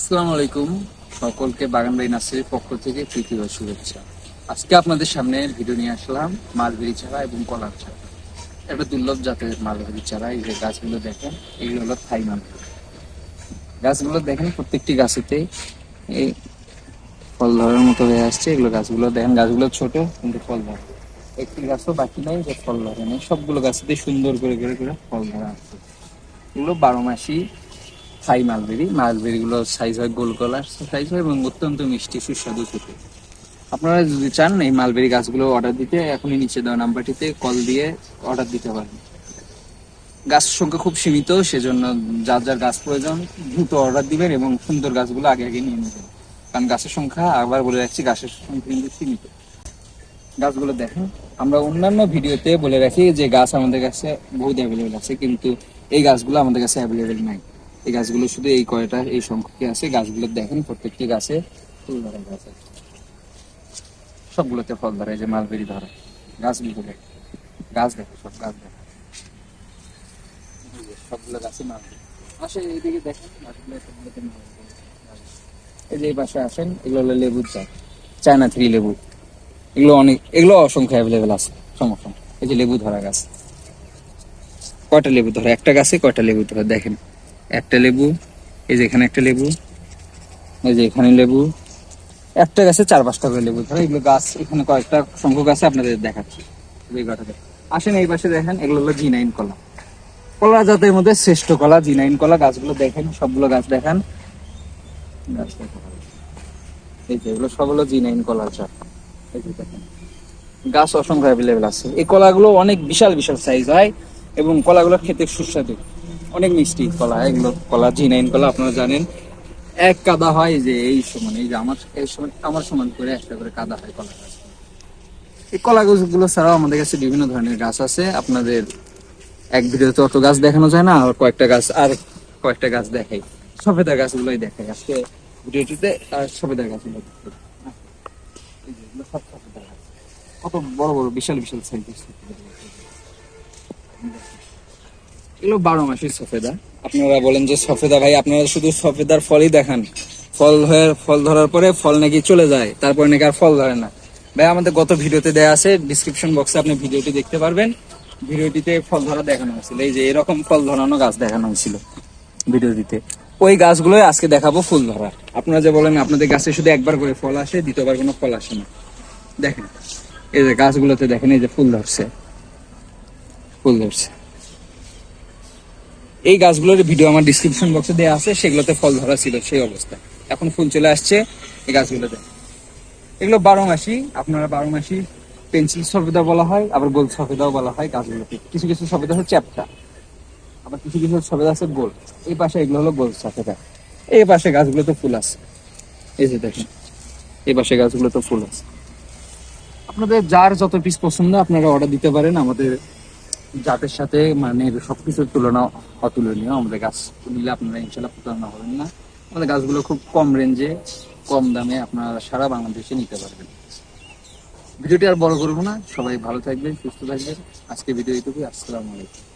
আসসালামু আলাইকুম। সকলকে বাগান বাড়ি নার্সারির পক্ষ থেকে প্রীতি শুভেচ্ছা। আজকে আপনাদের সামনে ভিডিও নিয়ে আসলাম মালবেরি চারা এবং কলার চারা। একটা দুর্লভ জাতের মালবেরি চারা, এই যে গাছগুলো দেখেন, এগুলো হলো থাই গাছগুলো দেখেন, প্রত্যেকটি গাছেতে এই ফল ধরার মতো হয়ে আসছে। এগুলো গাছগুলো দেখেন, গাছগুলো ছোট, কিন্তু ফল ধরে। একটি গাছও বাকি নাই যে ফল ধরে নেই। সবগুলো গাছেতে সুন্দর করে করে করে ফল ধরা আছে। এগুলো বারো মাসি থাই মালবেরি মালবেরি গুলো সাইজ হয় গোল গলার সাইজ হয় এবং অত্যন্ত মিষ্টি, সুস্বাদু খেতে। আপনারা যদি চান এই মালবেরি গাছগুলো অর্ডার দিতে, এখনই নিচে দেওয়া নাম্বারটিতে কল দিয়ে অর্ডার দিতে পারেন। গাছ সংখ্যা খুব সীমিত, সেজন্য যার যার গাছ প্রয়োজন, দ্রুত অর্ডার দিবেন এবং সুন্দর গাছগুলো আগে আগে নিয়ে নেবেন। কারণ গাছের সংখ্যা, আবার বলে রাখছি, গাছের সংখ্যা কিন্তু সীমিত। গাছগুলো দেখেন, আমরা অন্যান্য ভিডিওতে বলে রাখি যে গাছ আমাদের কাছে বহুত অ্যাভেলেবেল আছে, কিন্তু এই গাছগুলো আমাদের কাছে অ্যাভেলেবেল নাই। এই গাছগুলো শুধু এই কয়টা, এই সংখ্যকে আছে। গাছগুলো দেখেন, প্রত্যেকটি গাছে ফুল ধরা গাছ আছে। সবগুলোতে ফল ধরে যে মালবেরি ধরা। গাছগুলো গাছ দেখো সব গাছ দেখো সবগুলো গাছে মালবেরি। আসে এইদিকে দেখেন। এই যে এই পাশে আসেন, এগুলো হলো লেবুর চাষ। চায়না থ্রি লেবু। এগুলো অনেক, এগুলো অসংখ্য অ্যাভেলেবেল আছে। সমস্যা এই যে লেবু ধরা গাছ। কয়টা লেবু ধরা? একটা গাছে কয়টা লেবু ধরা? দেখেন। একটা লেবু, এই যে এখানে একটা লেবু, এই যে এখানে লেবু। একটা গাছে চার পাঁচটা করে লেবু। ধরা এগুলো গাছ, এখানে কয়েকটা সংখ্যক গাছে আপনাদের দেখাচ্ছি। আসেন এই পাশে দেখেন, এগুলো হলো জি নাইন কলা। কলা জাতের মধ্যে শ্রেষ্ঠ কলা জি নাইন কলা গাছগুলো দেখেন, সবগুলো গাছ দেখান। গাছ। এই যে এগুলো সব হলো জি কলার জাত। দেখেন। গাছ অসংখ্য অ্যাভেলেবেল আছে। এই কলাগুলো অনেক বিশাল বিশাল সাইজ হয় এবং কলাগুলো খেতে সুস্বাদু। অনেক মিষ্টি কলা, এগুলো কলা জি নাইন কলা, আপনারা জানেন। এক কাদা হয় যে এই সমান, এই যে আমার, এই সমান, আমার সমান করে একটা করে কাদা হয় কলা গাছ। এই কলা গাছগুলো ছাড়াও আমাদের কাছে বিভিন্ন ধরনের গাছ আছে। আপনাদের এক ভিডিওতে অত গাছ দেখানো যায় না আর কয়েকটা গাছ, আর কয়েকটা গাছ দেখাই। সফেদা গাছগুলোই দেখাই আজকে ভিডিওটিতে, আর সফেদা গাছগুলো। কত বড় বড়, বিশাল বিশাল সাইজ এগুলো বারো মাসের সফেদা। আপনারা বলেন যে সফেদা ভাই, আপনারা শুধু সফেদার ফলই দেখান। ফল হয়ে, ফল ধরার পরে ফল নাকি চলে যায়, তারপরে নাকি আর ফল ধরে না। ভাই, আমাদের গত ভিডিওতে দেয়া আছে ডিসক্রিপশন বক্সে আপনি ভিডিওটি দেখতে পারবেন। ভিডিওটিতে ফল ধরা দেখানো হয়েছিল। এই যে এরকম ফল ধরানো গাছ দেখানো হয়েছিল ভিডিওটিতে। ওই গাছগুলোই আজকে দেখাবো ফুল ধরা আপনারা যে বলেন, আপনাদের গাছে শুধু একবার করে ফল আসে, দ্বিতীয়বার কোনো ফল আসে না। দেখেন, এই যে গাছগুলোতে দেখেন, এই যে ফুল ধরছে। ফুল ধরছে। এই গাছগুলোর ভিডিও আমার ডিসক্রিপশন বক্সে দেওয়া আছে, সেগুলোতে ফল ধরা ছিল সেই অবস্থা এখন ফুল চলে আসছে এই গাছগুলোতে। এগুলো বারো মাসি, আপনারা বারো মাসি পেন্সিল সফেদা বলা হয়, আবার গোল সফেদাও বলা হয় গাছগুলোকে। কিছু কিছু সফেদা হচ্ছে চ্যাপটা, আবার কিছু কিছু সফেদা আছে গোল। এই পাশে এগুলো হলো গোল সফেদা এই পাশে গাছগুলোতে ফুল আছে। এই যে দেখেন, এই পাশে গাছগুলোতে ফুল আছে। আপনাদের যার যত পিস পছন্দ, আপনারা অর্ডার দিতে পারেন আমাদের জাতের সাথে মানে সবকিছুর তুলনা অতুলনীয়। আমাদের গাছ নিলে আপনারা ইনশাল্লাহ প্রতারণা হবেন না। আমাদের গাছগুলো খুব কম রেঞ্জে কম দামে আপনারা সারা বাংলাদেশে নিতে পারবেন। ভিডিওটি আর বড় করব না। সবাই ভালো থাকবেন, সুস্থ থাকবেন। আজকে ভিডিও এইটুকুই। আসসালামু আলাইকুম।